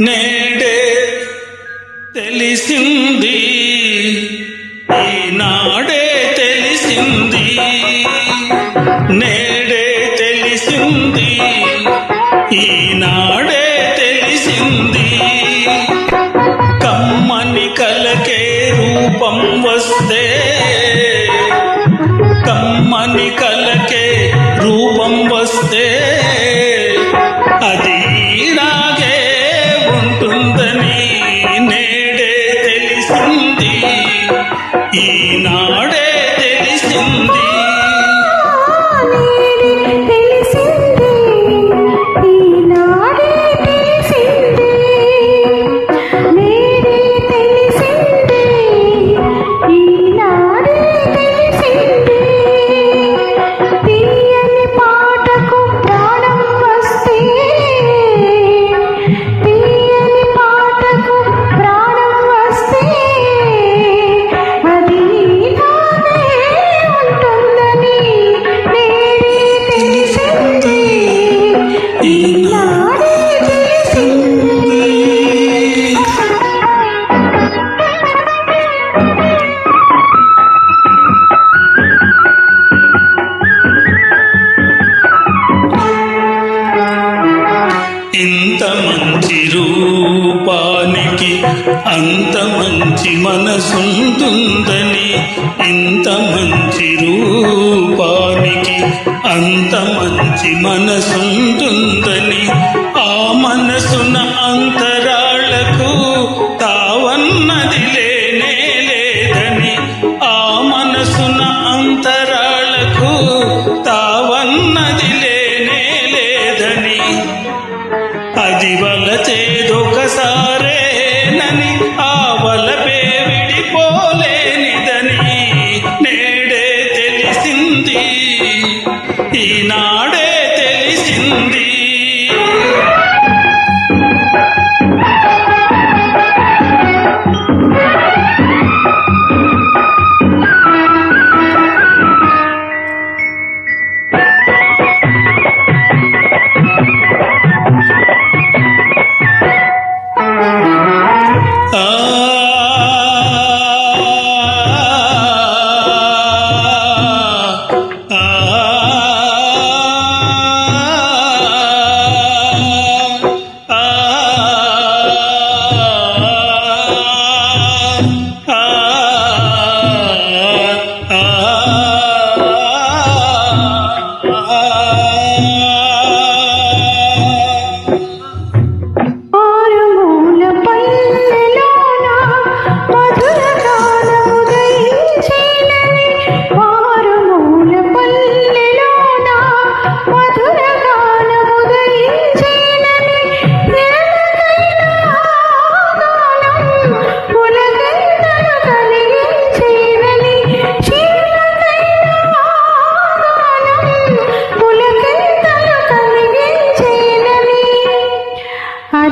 నేడే తెలిసింది. ఈనాడే తెలిసింది. నేడే తెలిసింది. ఈనాడే తెలిసింది. కమ్మని కలకే రూపం వస్తే కమ్మని కలకే రూపం వస్తే అది நாள் అంత మంచి మనసుంటుందని ఇంత మంచి రూపానికి అంత మంచి మనసుంటుందని ఉంది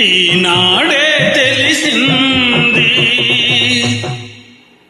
நாட்டி நாட